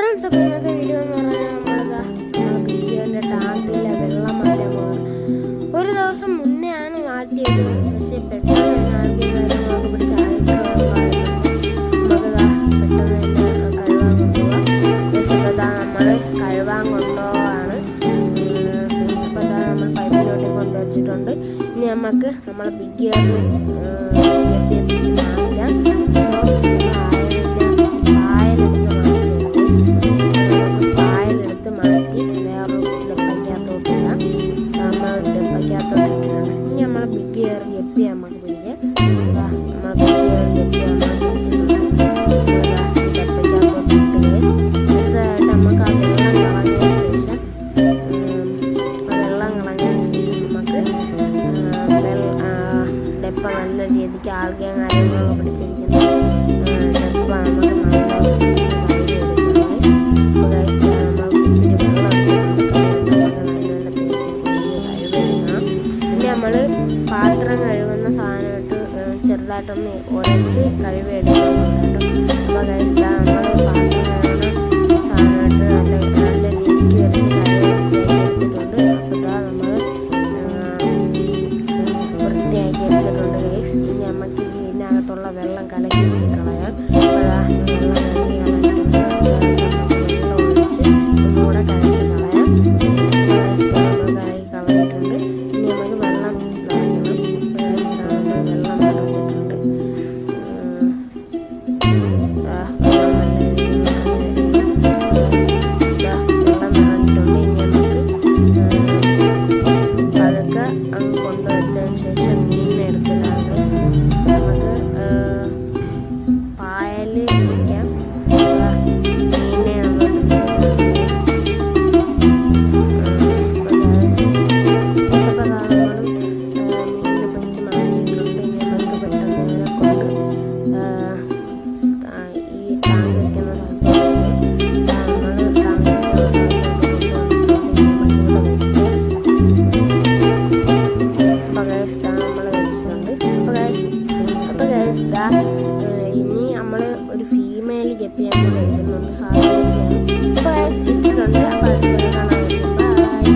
Friends അപ്പോൾ ഇന്നത്തെ video എന്ന് പറഞ്ഞാൽ നമ്മളതാ വീഡിയോന്റെ ടാങ്കില്ല ടാങ്കിലെ വെള്ളം മാറ്റാൻ പോകണം ഒരു ദിവസം മുന്നേ ആണ് മാറ്റിയത് പക്ഷേ പെട്ടെന്ന് ആദ്യം നമ്മൾ കഴുകാൻ നമ്മൾ കൊണ്ടുവച്ചിട്ടുണ്ട്. ഇനി നമുക്ക് നമ്മളെ ബിഗിയറിൽ piyama bunyinya setelah maksimal dia piyama dia tiga alga yang ada yang bercerita tentang പാത്രം കഴുകുന്ന സാധനമായിട്ട് ചെറുതായിട്ടൊന്ന് ഉരച്ച് കഴുകി 安魂的 on 圣 ഇനി നമ്മൾ ഒരു ഫീമെയിൽ ഗപ്പിയാണ് കൂടെ ഇടുന്നുണ്ട്